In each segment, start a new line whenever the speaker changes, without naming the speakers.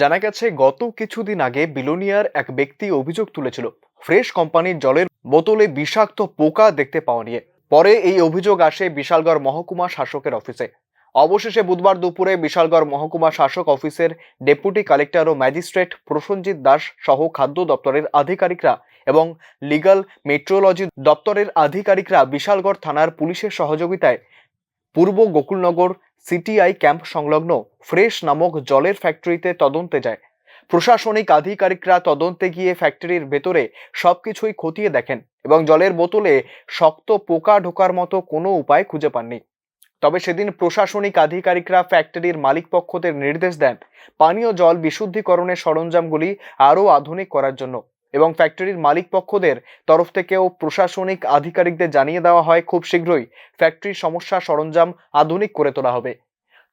জানা গেছে, গত কিছুদিন আগে বিলোনিয়ার এক ব্যক্তি অভিযোগ তুলেছিল ফ্রেশ কোম্পানির জলের বোতলে বিষাক্ত পোকা দেখতে পাওয়া নিয়ে। পরে এই অভিযোগ আসে বিশালগড় মহকুমা শাসকের অফিসে। অবশেষে বুধবার দুপুরে বিশালগড় মহকুমা শাসক অফিসের ডেপুটি কালেক্টর ও ম্যাজিস্ট্রেট প্রসঞ্জিৎ দাস সহ খাদ্য দপ্তরের আধিকারিকরা এবং লিগ্যাল মেট্রোলজি দপ্তরের আধিকারিকরা বিশালগড় থানার পুলিশের সহযোগিতায় পূর্ব গোকুলনগর সিটিআই ক্যাম্প সংলগ্ন ফ্রেশ নামক জলের ফ্যাক্টরিতে তদন্তে যায়। প্রশাসনিক আধিকারিকরা তদন্তে গিয়ে ফ্যাক্টরির ভেতরে সবকিছুই খতিয়ে দেখেন এবং জলের বোতলে শক্ত পোকা ঢোকার মতো কোনো উপায় খুঁজে পাননি। তবে সেদিন প্রশাসনিক আধিকারিকরা ফ্যাক্টরির মালিকপক্ষদের নির্দেশ দেন, পানীয় জল বিশুদ্ধিকরণের সরঞ্জামগুলি আরও আধুনিক করার জন্য। এবং ফ্যাক্টরির মালিকপক্ষদের তরফ থেকেও প্রশাসনিক আধিকারিকদের জানিয়ে দেওয়া হয়, খুব শীঘ্রই ফ্যাক্টরির সমস্যা সরঞ্জাম আধুনিক করে তোলা হবে।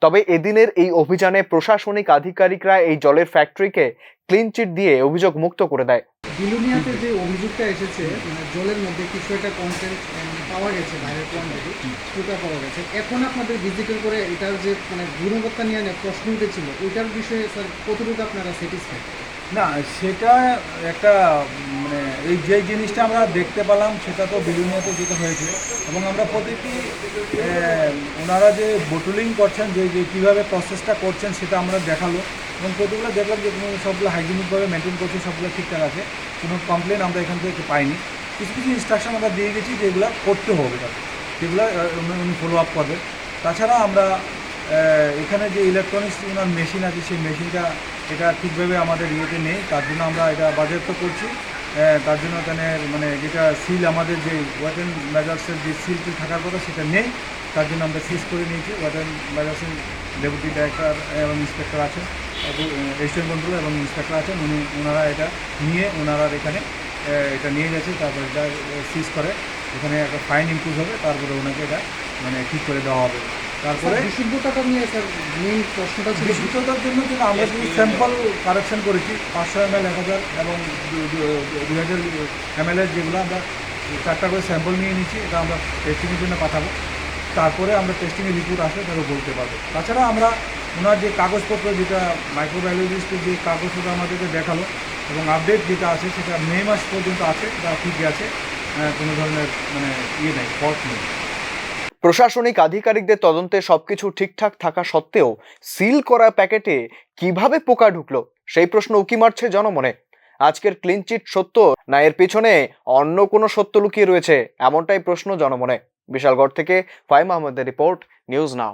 তবে এদিনের এই অভিযানে প্রশাসনিক আধিকারিকরা এই জলের ফ্যাক্টরিকে ক্লিন চিট দিয়ে অভিযোগ মুক্ত করে দেয়।
বিলুনিয়াতে যে অভিযোগটা এসেছে মানে জলের মধ্যে কিছু একটা কন্টেন্ট পাওয়া গেছে বাইরের কোয়ান্টিটি সেটা পাওয়া গেছে। এখন আপনাদের ভিজিটাল করে এটার যে মানে গুণবত্তা নিয়ে প্রশ্ন উঠেছিল ওইটার বিষয়ে স্যার কতটুকু আপনারা স্যাটিসফাই
না সেটা একটা মানে এই যে জিনিসটা আমরা দেখতে পেলাম সেটা তো বিলুনিয়াতে যেটা হয়েছে। এবং আমরা প্রতিটি ওনারা যে বোটলিং করছেন যে যে কীভাবে প্রসেসটা করছেন সেটা আমরা দেখাল। এবং প্রতিগুলো দেখলাম যে কোনো সবগুলো হাইজিনিকভাবে মেনটেন করছে সবগুলো ঠিকঠাক আছে। কোনো কমপ্লেন আমরা এখান থেকে পাইনি। কিছু কিছু ইনস্ট্রাকশন আমরা দিয়ে গেছি যেগুলো করতে হবে আহ, উনি- ফলো আপ করবে তাছাড়া আমরা এখানে যে ইলেকট্রনিক্স ওনার মেশিন আছে, সেই মেশিনটা এটা ঠিকভাবে আমাদের ইয়েতে নেই। তার জন্য আমরা এটা বাজেয়াপ্ত করছি। তার জন্য এখানে মানে যেটা সিল আমাদের যে ওয়াটেন মেজার্সের যে সিলটি থাকার কথা, সেটা নেই। তার জন্য আমরা সিজ করে নিয়েছি। ওয়াটেন মেজার্সের ডেপুটি ডাইরেক্টর এবং ইন্সপেক্টর আছেন। রেজিস্ট্রেশন কন্ট্রোল এবং ইন্সপেক্টর আছেন। উনি ওনারা এটা নিয়ে ওনারা এখানে এটা নিয়ে গেছে। তারপরে এটা সিজ করে। এখানে একটা ফাইন ইম্পোজ হবে। তারপরে ওনাকে এটা মানে ঠিক করে দেওয়া হবে। তারপরে?
বিশুদ্ধতাটা নিয়ে স্যার মেইন প্রশ্নটা ছিল।
বিশুদ্ধতার জন্য যেটা আমরা যদি স্যাম্পল কারেকশন করেছি পাঁচশো এম এল এক হাজার এবং দুই হাজার এম এর যেগুলো আমরা চারটা করে স্যাম্পল নিয়ে নিচ্ছি এটা আমরা টেস্টিংয়ের জন্য পাঠাবো। তারপরে আমরা টেস্টিংয়ের রিপোর্ট আসলে তাকে বলতে পারব। তাছাড়া আমরা ওনার যে কাগজপত্র যেটা মাইক্রোবায়োলজিস্টের যে কাগজপত্র আমাদেরকে দেখাল এবং আপডেট যেটা আছে সেটা মে মাস পর্যন্ত আছে এটা ঠিকই আছে। কোনো ধরনের মানে ইয়ে নেই ফল্ট নেই।
প্রশাসনিক আধিকারিকদের তদন্তে সবকিছু ঠিকঠাক থাকা সত্ত্বেও সিল করা প্যাকেটে কীভাবে পোকা ঢুকলো, সেই প্রশ্ন উকি মারছে জনমনে। আজকের ক্লিনচিট সত্য না এর পেছনে অন্য কোনো সত্য লুকিয়ে রয়েছে, এমনটাই প্রশ্ন জনমনে। বিশালগড় থেকে ফাইম আহমেদের রিপোর্ট, নিউজ নাও।